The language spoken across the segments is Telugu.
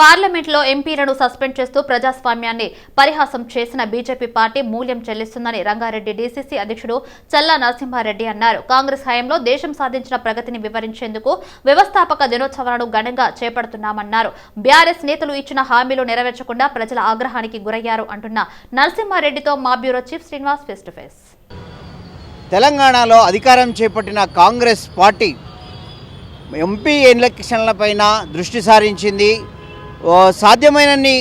పార్లమెంట్లో ఎంపీలను సస్పెండ్ చేస్తూ ప్రజాస్వామ్యాన్ని పరిహాసం చేసిన బీజేపీ పార్టీ మూల్యం చెల్లిస్తుందని రంగారెడ్డి డీసీసీ అధ్యక్షుడు చల్లా నరసింహారెడ్డి అన్నారు. కాంగ్రెస్ హయాంలో దేశం సాధించిన ప్రగతిని వివరించేందుకు వ్యవస్థాపక దినోత్సవాలను ఘనంగా చేపడుతున్నామన్నారు. బీఆర్ఎస్ నేతలు ఇచ్చిన హామీలు నెరవేర్చకుండా ప్రజల ఆగ్రహానికి గురయ్యారు అంటున్న నరసింహారెడ్డితో మా bureau chief Srinivas face to face. తెలంగాణలో అధికారం చేపట్టిన కాంగ్రెస్ పార్టీ ఎంపీ ఎలక్షన్లపైన దృష్టి సారించింది. సాధ్యమైనన్ని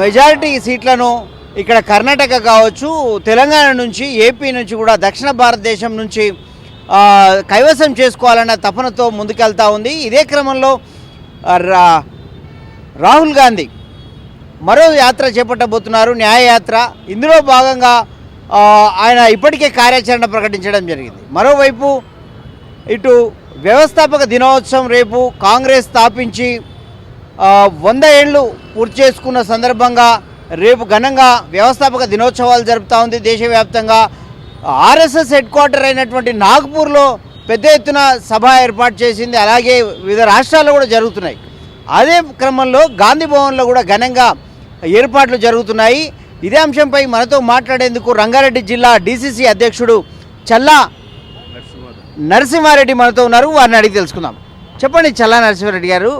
మెజారిటీ సీట్లను ఇక్కడ కర్ణాటక కావచ్చు తెలంగాణ నుంచి ఏపీ నుంచి కూడా దక్షిణ భారతదేశం నుంచి కైవసం చేసుకోవాలన్న తపనతో ముందుకెళ్తా ఉంది. ఇదే క్రమంలో రా- రాహుల్ గాంధీ మరో యాత్ర చేపట్టబోతున్నారు న్యాయయాత్ర. ఇందులో భాగంగా ఆయన ఇప్పటికే కార్యాచరణ ప్రకటించడం జరిగింది. మరోవైపు ఇటు వ్యవస్థాపక దినోత్సవం రేపు కాంగ్రెస్ స్థాపించి వంద ఏళ్ళు పూర్తి చేసుకున్న సందర్భంగా రేపు ఘనంగా వ్యవస్థాపక దినోత్సవాలు జరుపుతూ ఉంది దేశవ్యాప్తంగా. ఆర్ఎస్ఎస్ హెడ్ క్వార్టర్ అయినటువంటి నాగ్పూర్లో పెద్ద ఎత్తున సభ ఏర్పాటు చేసింది. అలాగే వివిధ రాష్ట్రాల్లో కూడా జరుగుతున్నాయి. అదే క్రమంలో గాంధీ భవన్లో కూడా ఘనంగా ఏర్పాట్లు జరుగుతున్నాయి. ఇదే అంశంపై మనతో మాట్లాడేందుకు రంగారెడ్డి జిల్లా డీసీసీ అధ్యక్షుడు చల్లా నరసింహారెడ్డి మనతో ఉన్నారు. వారిని అడిగి తెలుసుకుందాం. చెప్పండి చల్లా నరసింహారెడ్డి గారు.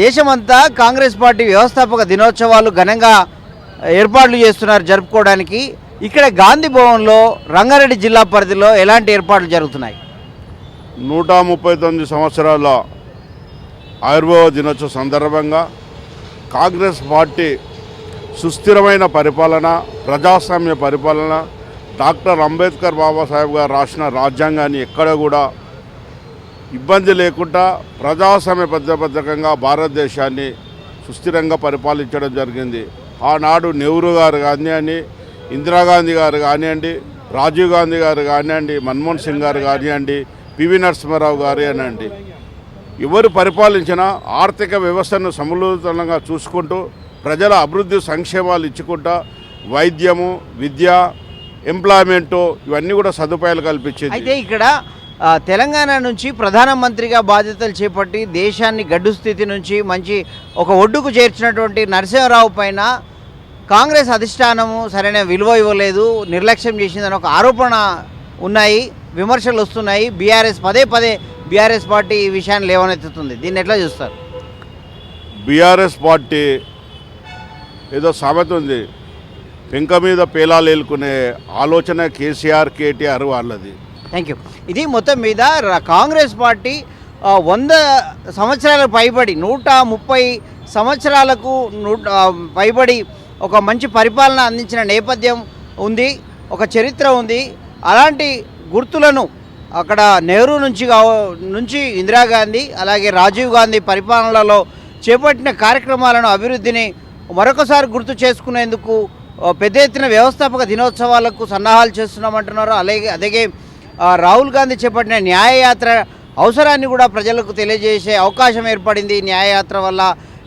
దేశమంతా కాంగ్రెస్ పార్టీ వ్యవస్థాపక దినోత్సవాలు ఘనంగా ఏర్పాట్లు చేస్తున్నారు జరుపుకోవడానికి. ఇక్కడ గాంధీ భవన్లో రంగారెడ్డి జిల్లా పరిధిలో ఎలాంటి ఏర్పాట్లు జరుగుతున్నాయి? నూట ముప్పై తొమ్మిది సంవత్సరాల ఆయుర్వేద దినోత్సవ సందర్భంగా కాంగ్రెస్ పార్టీ సుస్థిరమైన పరిపాలన ప్రజాస్వామ్య పరిపాలన డాక్టర్ అంబేద్కర్ బాబాసాహెబ్ గారు రాసిన రాజ్యాంగాన్ని ఎక్కడ కూడా ఇబ్బంది లేకుండా ప్రజాస్వామ్య పద్ధతిగా భారతదేశాన్ని సుస్థిరంగా పరిపాలించడం జరిగింది. ఆనాడు నెహ్రూ గారు కానివ్వండి ఇందిరాగాంధీ గారు కానివ్వండి రాజీవ్ గాంధీ గారు కానివ్వండి మన్మోహన్ సింగ్ గారు కానివ్వండి పివి నరసింహారావు గారు అనండి ఎవరు పరిపాలించినా ఆర్థిక వ్యవస్థను సమృద్ధంగా చూసుకుంటూ ప్రజల అభివృద్ధి సంక్షేమాలు ఇచ్చుకుంటా వైద్యము విద్య ఎంప్లాయ్మెంటు ఇవన్నీ కూడా సదుపాయాలు కల్పించింది. అయితే ఇక్కడ తెలంగాణ నుంచి ప్రధానమంత్రిగా బాధ్యతలు చేపట్టి దేశాన్ని గడ్డు స్థితి నుంచి మంచి ఒక ఒడ్డుకు చేర్చినటువంటి నరసింహారావు పైన కాంగ్రెస్ అధిష్టానము సరైన విలువ ఇవ్వలేదు నిర్లక్ష్యం చేసిందని ఒక ఆరోపణ ఉన్నాయి విమర్శలు వస్తున్నాయి. బీఆర్ఎస్ పదే పదే బీఆర్ఎస్ పార్టీ ఈ విషయాన్ని లేవనెత్తుతుంది. దీన్ని ఎట్లా చూస్తారు? బీఆర్ఎస్ పార్టీ ఏదో సామెత ఉంది. పెంక మీద పేలాలు ఏలుకునే ఆలోచన కేసీఆర్ కేటీఆర్ వాళ్ళది. థ్యాంక్ యూ ఇది మొత్తం మీద కాంగ్రెస్ పార్టీ వంద సంవత్సరాలకు పైబడి నూట ముప్పై సంవత్సరాలకు నూట పైబడి ఒక మంచి పరిపాలన అందించిన నేపథ్యం ఉంది ఒక చరిత్ర ఉంది. అలాంటి గుర్తులను అక్కడ నెహ్రూ నుంచి నుంచి ఇందిరాగాంధీ అలాగే రాజీవ్ గాంధీ పరిపాలనలో చేపట్టిన కార్యక్రమాలను అభివృద్ధిని మరొకసారి గుర్తు చేసుకునేందుకు పెద్ద ఎత్తున వ్యవస్థాపక దినోత్సవాలకు సన్నాహాలు చేస్తున్నామంటున్నారు. అలాగే అలాగే రాహుల్ గాంధీ చేపట్టిన న్యాయయాత్ర అవసరాన్ని కూడా ప్రజలకు తెలియజేసే అవకాశం ఏర్పడింది. న్యాయయాత్ర వల్ల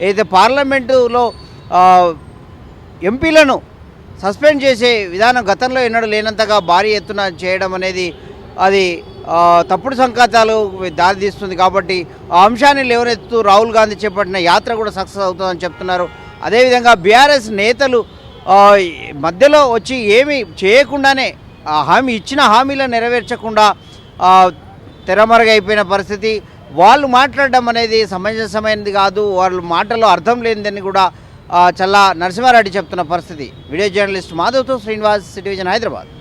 ఏదైతే పార్లమెంటులో ఎంపీలను సస్పెండ్ చేసే విధానం గతంలో ఎన్నడూ లేనంతగా భారీ ఎత్తున చేయడం అనేది అది తప్పుడు సంకేతాలు దారితీస్తుంది కాబట్టి ఆ అంశాన్ని లేవనెత్తుతూ రాహుల్ గాంధీ చేపట్టిన యాత్ర కూడా సక్సెస్ అవుతుందని చెప్తున్నారు. అదేవిధంగా బీఆర్ఎస్ నేతలు మధ్యలో వచ్చి ఏమీ చేయకుండానే హామీ ఇచ్చిన హామీలను నెరవేర్చకుండా తెరమరుగైపోయిన పరిస్థితి. వాళ్ళు మాట్లాడడం అనేది సమంజసమైనది కాదు. వాళ్ళ మాటలో అర్థం లేనిదని కూడా చల్లా నరసింహారెడ్డి చెప్తున్న పరిస్థితి. వీడియో జర్నలిస్ట్ మాధవ్తో శ్రీనివాస్ సిటివిజన్ హైదరాబాద్.